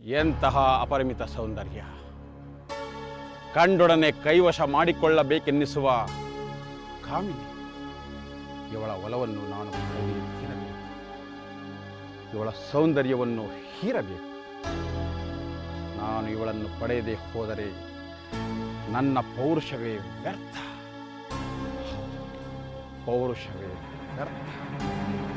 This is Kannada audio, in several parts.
ಎಂತಹ ಅಪರಿಮಿತ ಸೌಂದರ್ಯ. ಕಂಡೊಡನೆ ಕೈವಶ ಮಾಡಿಕೊಳ್ಳಬೇಕೆನ್ನಿಸುವ ಕಾಮಿನಿ. ಇವಳ ಒಲವನ್ನು ನಾನು ಇವಳ ಸೌಂದರ್ಯವನ್ನು ಹೀರಬೇಕು. ನಾನು ಇವಳನ್ನು ಪಡೆಯದೆ ಹೋದರೆ ನನ್ನ ಪೌರುಷವೇ ವ್ಯರ್ಥ. ಪೌರುಷವೇ ವ್ಯರ್ಥ.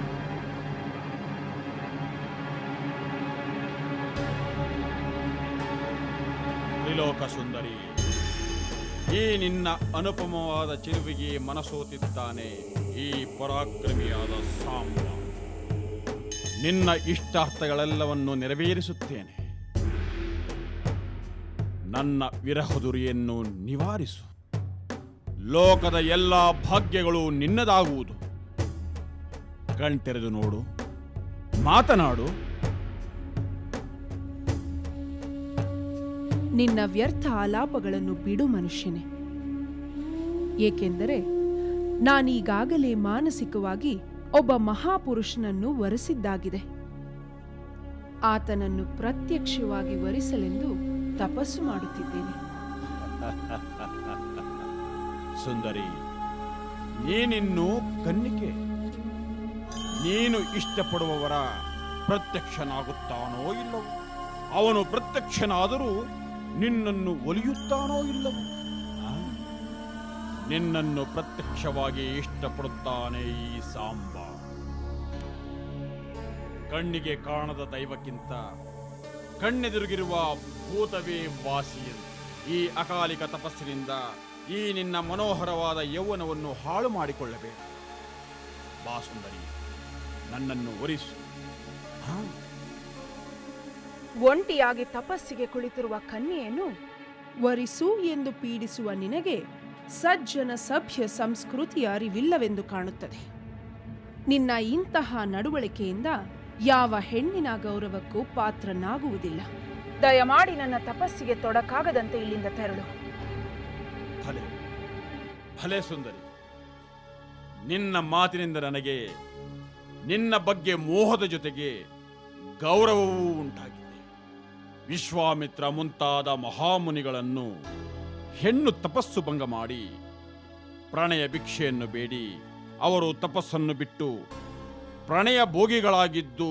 ತ್ರಿಲೋಕ ಸುಂದರಿ. ಈ ನಿನ್ನ ಅನುಪಮವಾದ ಚಿರುವಿಗೆ ಮನಸೋತಿದ್ದಾನೆ ಈ ಪರಾಕ್ರಮಿಯಾದ ಸಾಂಬ. ನಿನ್ನ ಇಷ್ಟಾರ್ಥಗಳೆಲ್ಲವನ್ನು ನೆರವೇರಿಸುತ್ತೇನೆ. ನನ್ನ ವಿರಹದುರಿಯನ್ನು ನಿವಾರಿಸು. ಲೋಕದ ಎಲ್ಲ ಭಾಗ್ಯಗಳು ನಿನ್ನದಾಗುವುದು. ಕಣ್ತೆರೆದು ನೋಡು, ಮಾತನಾಡು. ನಿನ್ನ ವ್ಯರ್ಥ ಆಲಾಪಗಳನ್ನು ಬಿಡು ಮನುಷ್ಯನೇ. ಏಕೆಂದರೆ ನಾನೀಗಾಗಲೇ ಮಾನಸಿಕವಾಗಿ ಒಬ್ಬ ಮಹಾಪುರುಷನನ್ನು ವರಿಸಿದ್ದಾಗಿದೆ. ಆತನನ್ನು ಪ್ರತ್ಯಕ್ಷವಾಗಿ ವರಿಸಲೆಂದು ತಪಸ್ಸು ಮಾಡುತ್ತಿದ್ದೇನೆ. ಸುಂದರಿ, ನೀನಿನ್ನು ಕನ್ನಿಕೆ. ನೀನು ಇಷ್ಟಪಡುವವರ ಪ್ರತ್ಯಕ್ಷನಾಗುತ್ತಾನೋ ಇಲ್ಲವೋ, ಅವನು ಪ್ರತ್ಯಕ್ಷನಾದರೂ ನಿನ್ನನ್ನು ಒಲಿಯುತ್ತಾನೋ ಇಲ್ಲವೋ? ನಿನ್ನನ್ನು ಪ್ರತ್ಯಕ್ಷವಾಗಿ ಇಷ್ಟಪಡುತ್ತಾನೆ ಈ ಸಾಂಬ. ಕಣ್ಣಿಗೆ ಕಾಣದ ದೈವಕ್ಕಿಂತ ಕಣ್ಣೆದುರುಗಿರುವ ಭೂತವೇ ವಾಸಿ ಈ ಅಕಾಲಿಕ ತಪಸ್ಸಿನಿಂದ ಈ ನಿನ್ನ ಮನೋಹರವಾದ ಯೌವನವನ್ನು ಹಾಳು ಮಾಡಿಕೊಳ್ಳಬೇಕು ಬಾಸುಂದರಿ ನನ್ನನ್ನು ಒರಿಸು ಒಂಟಿಯಾಗಿ ತಪಸ್ಸಿಗೆ ಕುಳಿತಿರುವ ಕನ್ಯೆಯನ್ನು ವರಿಸು ಎಂದು ಪೀಡಿಸುವ ನಿನಗೆ ಸಜ್ಜನ ಸಭ್ಯ ಸಂಸ್ಕೃತಿಯ ಅರಿವಿಲ್ಲವೆಂದು ಕಾಣುತ್ತದೆ. ನಿನ್ನ ಇಂತಹ ನಡವಳಿಕೆಯಿಂದ ಯಾವ ಹೆಣ್ಣಿನ ಗೌರವಕ್ಕೂ ಪಾತ್ರನಾಗುವುದಿಲ್ಲ. ದಯಮಾಡಿ ನನ್ನ ತಪಸ್ಸಿಗೆ ತೊಡಕಾಗದಂತೆ ಇಲ್ಲಿಂದ ತೆರಳು. ಭಲೆ ಭಲೆ ಸುಂದರಿ. ನಿನ್ನ ಮಾತಿನಿಂದ ನನಗೆ ನಿನ್ನ ಬಗ್ಗೆ ಮೋಹದ ಜೊತೆಗೆ ಗೌರವವೂ ಉಂಟಾಗಿದೆ. ವಿಶ್ವಾಮಿತ್ರ ಮುಂತಾದ ಮಹಾಮುನಿಗಳನ್ನು ಹೆಣ್ಣು ತಪಸ್ಸು ಭಂಗ ಮಾಡಿ ಪ್ರಣಯ ಭಿಕ್ಷೆಯನ್ನು ಬೇಡಿ. ಅವರು ತಪಸ್ಸನ್ನು ಬಿಟ್ಟು ಪ್ರಣಯ ಭೋಗಿಗಳಾಗಿದ್ದು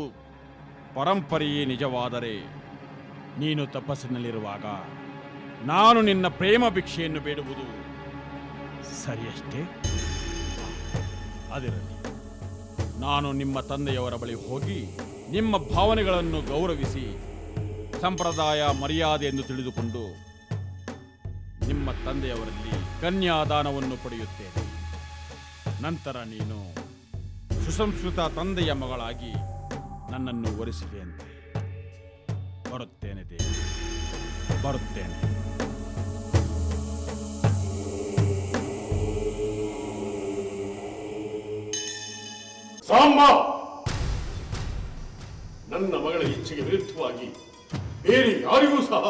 ಪರಂಪರೆಯೇ ನಿಜವಾದರೆ ನೀನು ತಪಸ್ಸಿನಲ್ಲಿರುವಾಗ ನಾನು ನಿನ್ನ ಪ್ರೇಮ ಭಿಕ್ಷೆಯನ್ನು ಬೇಡುವುದು ಸರಿಯಷ್ಟೇ? ಅದಿರಲಿ. ನಾನು ನಿಮ್ಮ ತಂದೆಯವರ ಬಳಿ ಹೋಗಿ ನಿಮ್ಮ ಭಾವನೆಗಳನ್ನು ಗೌರವಿಸಿ ಸಂಪ್ರದಾಯ ಮರ್ಯಾದೆ ಎಂದು ತಿಳಿದುಕೊಂಡು ನಿಮ್ಮ ತಂದೆಯವರಲ್ಲಿ ಕನ್ಯಾದಾನವನ್ನು ಪಡೆಯುತ್ತೇನೆ. ನಂತರ ನೀನು ಸುಸಂಸ್ಕೃತ ತಂದೆಯ ಮಗಳಾಗಿ ನನ್ನನ್ನು ಒರೆಸಿದೆ ಅಂತ ಬರುತ್ತೇನೆ ದೇವಿ ಬರುತ್ತೇನೆ. ನನ್ನ ಮಗಳ ಇಚ್ಛೆಗೆ ವಿರುದ್ಧವಾಗಿ ಬೇರೆ ಯಾರಿಗೂ ಸಹ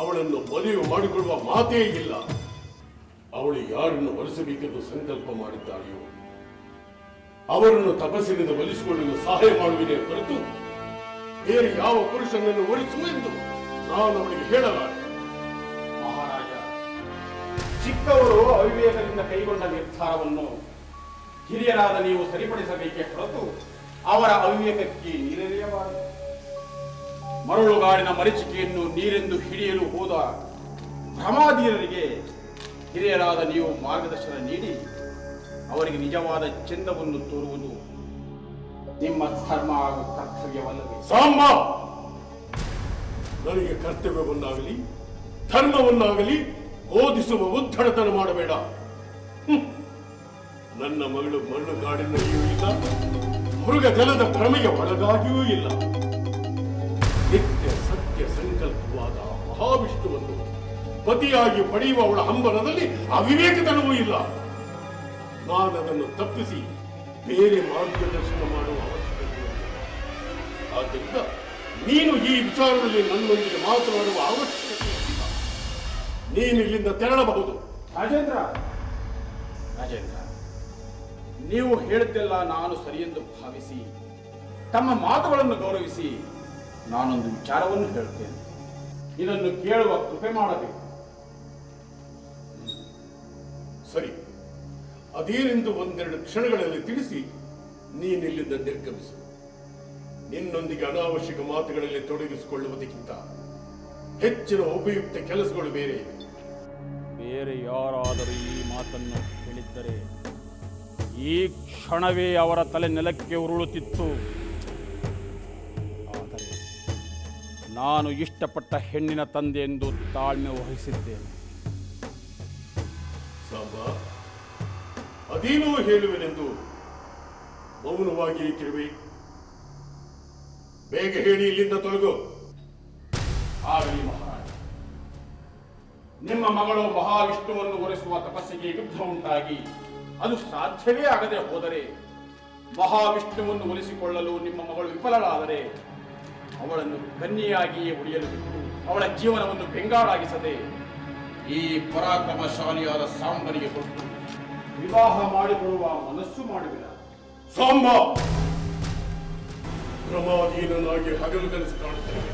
ಅವಳನ್ನು ಮದುವೆ ಮಾಡಿಕೊಳ್ಳುವ ಮಾತೇ ಇಲ್ಲ. ಅವಳು ಯಾರನ್ನು ಒಲಿಸಬೇಕೆಂದು ಸಂಕಲ್ಪ ಮಾಡಿದ್ದಾಳೆಯೋ, ಅವರನ್ನು ತಪಸ್ಸಿನಿಂದ ಒಲಿಸಿಕೊಳ್ಳಲು ಸಹಾಯ ಮಾಡುವಿನೇ ಹೊರತು ಬೇರೆ ಯಾವ ಪುರುಷನನ್ನು ಒಲಿಸು ಎಂದು ನಾನು ಅವಳಿಗೆ ಹೇಳಲಾರೆ. ಮಹಾರಾಜ, ಚಿಕ್ಕವರು ಅವಿವೇಕದಿಂದ ಕೈಗೊಂಡ ನಿರ್ಧಾರವನ್ನು ಹಿರಿಯರಾದ ನೀವು ಸರಿಪಡಿಸಬೇಕೇ ಹೊರತು ಅವರ ಅವಿವೇಕಕ್ಕೆ ನೀರೆರೆಯಬಾರದು ಮರಳುಗಾಡಿನ ಮರೀಚಿಕೆಯನ್ನು ನೀರೆಂದು ಹಿಡಿಯಲು ಹೋದ ಭ್ರಮಾಧೀರರಿಗೆ ಹಿರಿಯರಾದ ನೀವು ಮಾರ್ಗದರ್ಶನ ನೀಡಿ, ಅವರಿಗೆ ನಿಜವಾದ ಚೆಂದವನ್ನು ತೋರುವುದು ನಿಮ್ಮ ಧರ್ಮ ಹಾಗೂ ಕರ್ತವ್ಯವಲ್ಲದೆ ಸಾಂಬ ನನಗೆ ಕರ್ತವ್ಯವನ್ನಾಗಲಿ, ಧರ್ಮವನ್ನಾಗಲಿ ಬೋಧಿಸುವ ಉದ್ದಡತನ ಮಾಡಬೇಡ. ನನ್ನ ಮಗಳು ಮಣ್ಣುಗಾಡಿನಲ್ಲಿಯೂ ಇಲ್ಲ ಮೃಗ ಜಲದ ಭ್ರಮೆಗೆ ಒಳಗಾಗಿಯೂ ಇಲ್ಲ. ನಿತ್ಯ ಸತ್ಯ ಸಂಕಲ್ಪವಾದ ಮಹಾವಿಷ್ಣುವನ್ನು ಪತಿಯಾಗಿ ಪಡೆಯುವ ಅವಳ ಹಂಬಲದಲ್ಲಿ ಅವಿವೇಕತನವೂ ಇಲ್ಲ. ನಾನು ಅದನ್ನು ತಪ್ಪಿಸಿ ಬೇರೆ ಮಾರ್ಗದರ್ಶನ ಮಾಡುವ ಅವಶ್ಯಕತೆ ಆದ್ದರಿಂದ ನೀನು ಈ ವಿಚಾರದಲ್ಲಿ ನನ್ನೊಂದಿಗೆ ಮಾತನಾಡುವ ಅವಶ್ಯಕತೆ ಇಲ್ಲ. ನೀನು ಇಲ್ಲಿಂದ ತೆರಳಬಹುದು. ರಾಜೇಂದ್ರ! ರಾಜೇಂದ್ರ ನೀವು ಹೇಳಿದ್ದೆಲ್ಲ ನಾನು ಸರಿಯೆಂದು ಭಾವಿಸಿ ತಮ್ಮ ಮಾತುಗಳನ್ನು ಗೌರವಿಸಿ ನಾನೊಂದು ವಿಚಾರವನ್ನು ಹೇಳ್ತೇನೆ ಇದನ್ನು ಕೇಳುವ ಕೃಪೆ ಮಾಡಬೇಕು. ಸರಿ. ಅದೇನೆಂದು ಒಂದೆರಡು ಕ್ಷಣಗಳಲ್ಲಿ ತಿಳಿಸಿ ನೀನಿಲ್ಲಿಂದ ನಿರ್ಗಮಿಸು. ನಿನ್ನೊಂದಿಗೆ ಅನಾವಶ್ಯಕ ಮಾತುಗಳಲ್ಲಿ ತೊಡಗಿಸಿಕೊಳ್ಳುವುದಕ್ಕಿಂತ ಹೆಚ್ಚಿನ ಉಪಯುಕ್ತ ಕೆಲಸಗಳು ಬೇರೆ. ಇವೆ ಬೇರೆ ಯಾರಾದರೂ ಈ ಮಾತನ್ನು ಕೇಳಿದ್ದರೆ ಈ ಕ್ಷಣವೇ ಅವರ ತಲೆ ನೆಲಕ್ಕೆ ಉರುಳುತ್ತಿತ್ತು. ನಾನು ಇಷ್ಟಪಟ್ಟ ಹೆಣ್ಣಿನ ತಂದೆ ಎಂದು ತಾಳ್ಮೆ ವಹಿಸಿದ್ದೇನೆ. ಸಾಂಬ, ಅದೇನೋ ಹೇಳುವೆನೆಂದು ಮೌನವಾಗಿ ಏಕಿರುವೆ ಬೇಗ ಹೇಳಿ ಇಲ್ಲಿಂದ ತೊಲಗು. ಆಗಲಿ ಮಹಾರಾಜ. ನಿಮ್ಮ ಮಗಳು ಮಹಾವಿಷ್ಣುವನ್ನು ಒರೆಸುವ ತಪಸ್ಸಿಗೆ ಯುದ್ಧ ಉಂಟಾಗಿ ಅದು ಸಾಧ್ಯವೇ ಆಗದೆ ಹೋದರೆ ಮಹಾವಿಷ್ಣುವನ್ನು ಒಲಿಸಿಕೊಳ್ಳಲು ನಿಮ್ಮ ಮಗಳು ವಿಫಲಳಾದರೆ ಅವಳನ್ನು ಕನ್ಯೆಯಾಗಿಯೇ ಉಳಿಯಲು ಬಿಟ್ಟು ಅವಳ ಜೀವನವನ್ನು ಬೆಂಗಾಳಾಗಿಸದೆ ಈ ಪರಾಕ್ರಮಶಾಲಿಯಾದ ಸಾಂಬರಿಗೆ ಕೊಟ್ಟು ವಿವಾಹ ಮಾಡಿಕೊಳ್ಳುವ ಮನಸ್ಸು ಮಾಡುವಿರ ಸಾಂಬ! ಕ್ರಮಾಧೀನನಾಗಿ ಹಗಲು ಕನಸು ಕಾಣುತ್ತೇನೆ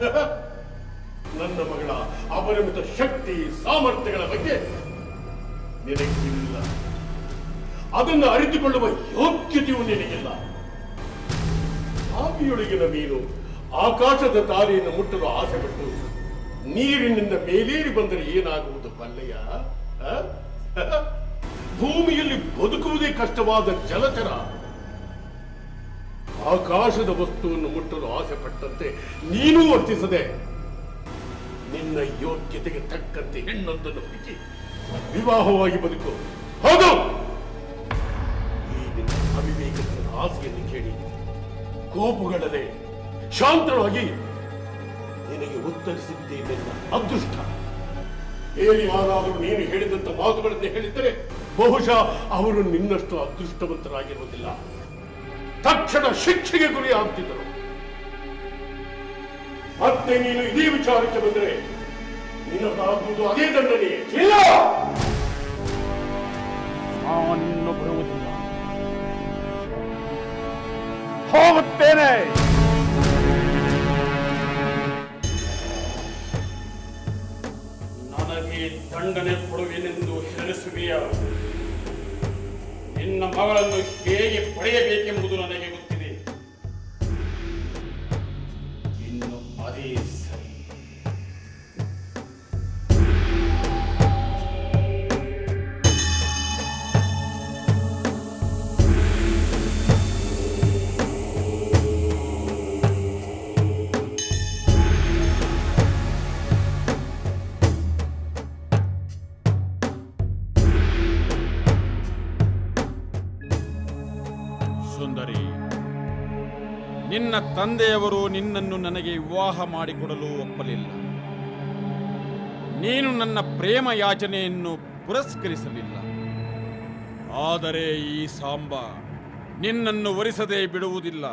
ನನ್ನ ಮಗಳ ಅಪರಿಮಿತ ಶಕ್ತಿ ಸಾಮರ್ಥ್ಯಗಳ ಬಗ್ಗೆ ನಿನಗಿಲ್ಲ. ಅದನ್ನು ಅರಿತುಕೊಳ್ಳುವ ಯೋಗ್ಯತೆಯೂ ನಿನಗಿಲ್ಲ. ಆವಿಯೊಳಗಿನ ಮೀನು ಆಕಾಶದ ತಾಲೆಯನ್ನು ಮುಟ್ಟಲು ಆಸೆ ಪಟ್ಟು ನೀರಿನಿಂದ ಮೇಲೇರಿ ಬಂದರೆ ಏನಾಗುವುದು ಬಲ್ಲೆಯ? ಭೂಮಿಯಲ್ಲಿ ಬದುಕುವುದೇ ಕಷ್ಟವಾದ ಜಲಚರ. ಆಕಾಶದ ವಸ್ತುವನ್ನು ಮುಟ್ಟಲು ಆಸೆ ಪಟ್ಟಂತೆ ನೀನೂ ವರ್ತಿಸದೆ ನಿನ್ನ ಯೋಗ್ಯತೆಗೆ ತಕ್ಕಂತೆ ಹೆಣ್ಣೊಂದನ್ನು ಹುಡುಕಿ ವಿವಾಹವಾಗಿ ಬದುಕು. ಹೌದು! ಕೋಪುಗಳದೆ ಶಾಂತವಾಗಿ ನಿನಗೆ ಉತ್ತರಿಸಿದ್ದೇನೆ ಅದೃಷ್ಟ. ಬೇರೆ ಯಾರಾದರೂ ನೀನು ಹೇಳಿದಂತ ಮಾತುಗಳನ್ನು ಹೇಳಿದರೆ ಬಹುಶಃ ಅವರು ನಿನ್ನಷ್ಟು ಅದೃಷ್ಟವಂತರಾಗಿರುವುದಿಲ್ಲ. ತಕ್ಷಣ ಶಿಕ್ಷೆಗೆ ಗುರಿ ಆಗ್ತಿದ್ದರು. ಮತ್ತೆ ನೀನು ಇದೇ ವಿಚಾರಕ್ಕೆ ಬಂದರೆ ನಿನಗಾಗುವುದು ಅದೇ ದಂಡನೆಯೇ? ಇಲ್ಲ! ಹೋಗುತ್ತೇನೆ. ನನಗೆ ದಂಡನೆ ಕೊಡುವೆನೆಂದು ಹೇಳಿಸುವೆಯ? ನಿನ್ನ ಮಗಳನ್ನು ಹೇಗೆ ಪಡೆಯಬೇಕೆಂಬುದು ನನಗೆ ಗೊತ್ತಿದೆ ನಿನ್ನ ತಂದೆಯವರು ನಿನ್ನನ್ನು ನನಗೆ ವಿವಾಹ ಮಾಡಿಕೊಡಲು ಒಪ್ಪಲಿಲ್ಲ. ನೀನು ನನ್ನ ಪ್ರೇಮ ಯಾಚನೆಯನ್ನು ಪುರಸ್ಕರಿಸಲಿಲ್ಲ. ಆದರೆ ಈ ಸಾಂಬ ನಿನ್ನನ್ನು ವರಿಸದೇ ಬಿಡುವುದಿಲ್ಲ.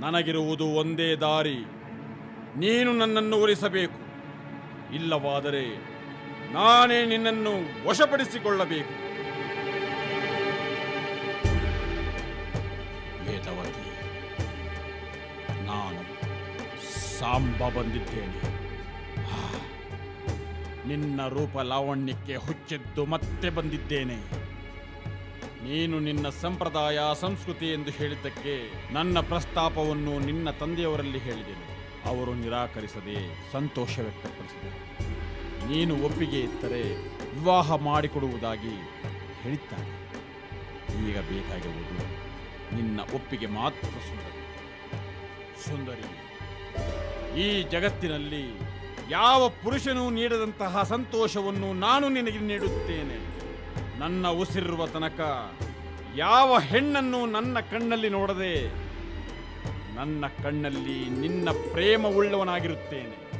ನನಗಿರುವುದು ಒಂದೇ ದಾರಿ. ನೀನು ನನ್ನನ್ನು ಒಲಿಸಬೇಕು ಇಲ್ಲವಾದರೆ ನಾನೇ ನಿನ್ನನ್ನು ವಶಪಡಿಸಿಕೊಳ್ಳಬೇಕು. ಸಾಂಬ ಬಂದಿದ್ದೇನೆ. ನಿನ್ನ ರೂಪ ಲಾವಣ್ಯಕ್ಕೆ ಹುಚ್ಚಿದ್ದು ಮತ್ತೆ ಬಂದಿದ್ದೇನೆ. ನೀನು ನಿನ್ನ ಸಂಪ್ರದಾಯ, ಸಂಸ್ಕೃತಿ ಎಂದು ಹೇಳಿದ್ದಕ್ಕೆ ನನ್ನ ಪ್ರಸ್ತಾಪವನ್ನು ನಿನ್ನ ತಂದೆಯವರಲ್ಲಿ ಹೇಳಿದೆನು. ಅವರು ನಿರಾಕರಿಸದೆ ಸಂತೋಷ ವ್ಯಕ್ತಪಡಿಸಿದರು. ನೀನು ಒಪ್ಪಿಗೆ ಇದ್ದರೆ ವಿವಾಹ ಮಾಡಿಕೊಡುವುದಾಗಿ ಹೇಳಿದ್ದಾರೆ ಈಗ ಬೇಕಾಗಿರುವುದು ನಿನ್ನ ಒಪ್ಪಿಗೆ ಮಾತ್ರ ಸುಂದರಿ. ಸುಂದರಿ. ಈ ಜಗತ್ತಿನಲ್ಲಿ ಯಾವ ಪುರುಷನೂ ನೀಡದಂತಹ ಸಂತೋಷವನ್ನು ನಾನು ನಿನಗೆ ನೀಡುತ್ತೇನೆ? ನನ್ನ ಉಸಿರುವ ತನಕ ಯಾವ ಹೆಣ್ಣನ್ನು ನನ್ನ ಕಣ್ಣಲ್ಲಿ ನೋಡದೆ ನನ್ನ ಕಣ್ಣಲ್ಲಿ ನಿನ್ನ ಪ್ರೇಮ ಉಳ್ಳವನಾಗಿರುತ್ತೇನೆ.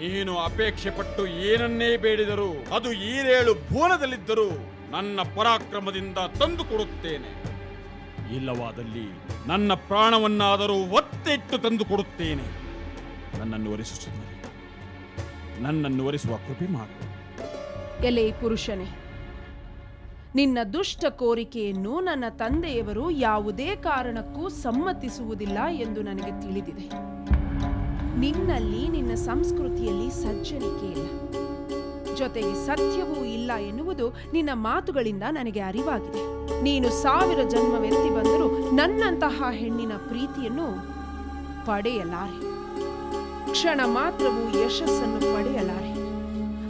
ನೀನು ಅಪೇಕ್ಷೆ ಪಟ್ಟು ಏನನ್ನೇ ಬೇಡಿದರೂ, ಅದು ಈರೇಳು ಭುವನದಲ್ಲಿದ್ದರೂ ನನ್ನ ಪರಾಕ್ರಮದಿಂದ ತಂದು ಕೊಡುತ್ತೇನೆ. ಇಲ್ಲವಾದಲ್ಲಿ ನನ್ನ ಪ್ರಾಣವನ್ನಾದರೂ ಒತ್ತಿಟ್ಟು ತಂದು ಕೊಡುತ್ತೇನೆ. ನನ್ನನ್ನು ಸುಂದರಿ ನನ್ನನ್ನು ವರಿಸುವ ಕೃಪೆ ಮಾಡು. ಎಲೆ ಪುರುಷನೇ, ನಿನ್ನ ದುಷ್ಟ ಕೋರಿಕೆಯನ್ನು ನನ್ನ ತಂದೆಯವರು ಯಾವುದೇ ಕಾರಣಕ್ಕೂ ಸಮ್ಮತಿಸುವುದಿಲ್ಲ ಎಂದು ನನಗೆ ತಿಳಿದಿದೆ. ನಿನ್ನಲ್ಲಿ ನಿನ್ನ ಸಂಸ್ಕೃತಿಯಲ್ಲಿ ಸಜ್ಜನಿಕೆ ಇಲ್ಲ. ಜೊತೆಗೆ ಸತ್ಯವೂ ಇಲ್ಲ ಎನ್ನುವುದು ನಿನ್ನ ಮಾತುಗಳಿಂದ ನನಗೆ ಅರಿವಾಗಿದೆ. ನೀನು ಸಾವಿರ ಜನ್ಮವೆತ್ತಿ ಬಂದರೂ ನನ್ನಂತಹ ಹೆಣ್ಣಿನ ಪ್ರೀತಿಯನ್ನು ಪಡೆಯಲಾರೆ. ಕ್ಷಣ ಮಾತ್ರವೂ ಯಶಸ್ಸನ್ನು ಪಡೆಯಲಾರೆ.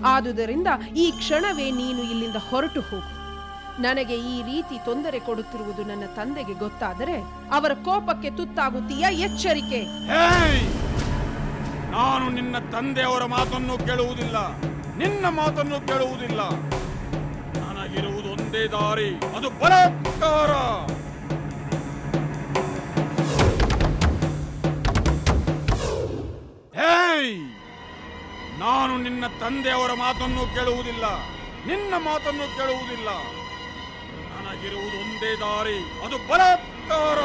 ಆದುದರಿಂದ ಈ ಕ್ಷಣವೇ ನೀನು ಇಲ್ಲಿಂದ ಹೊರಟು ಹೋಗು. ನನಗೆ ಈ ರೀತಿ ತೊಂದರೆ ಕೊಡುತ್ತಿರುವುದು ನನ್ನ ತಂದೆಗೆ ಗೊತ್ತಾದರೆ ಅವರ ಕೋಪಕ್ಕೆ ತುತ್ತಾಗುತ್ತೀಯ ಎಚ್ಚರಿಕೆ! ನಾನು ನಿನ್ನ ತಂದೆಯವರ ಮಾತನ್ನು ಕೇಳುವುದಿಲ್ಲ. ನಿನ್ನ ಮಾತನ್ನು ಕೇಳುವುದಿಲ್ಲ. ನನಗಿರುವುದು ಒಂದೇ ದಾರಿ, ಅದು ಬಲಾತ್ಕಾರ. ತಂದೆಯವರ ಮಾತನ್ನು ಕೇಳುವುದಿಲ್ಲ ನಿನ್ನ ಮಾತನ್ನು ಕೇಳುವುದಿಲ್ಲ ನನಗಿರುವುದು ಒಂದೇ ದಾರಿ ಅದು ಬಲಾತ್ಕಾರ!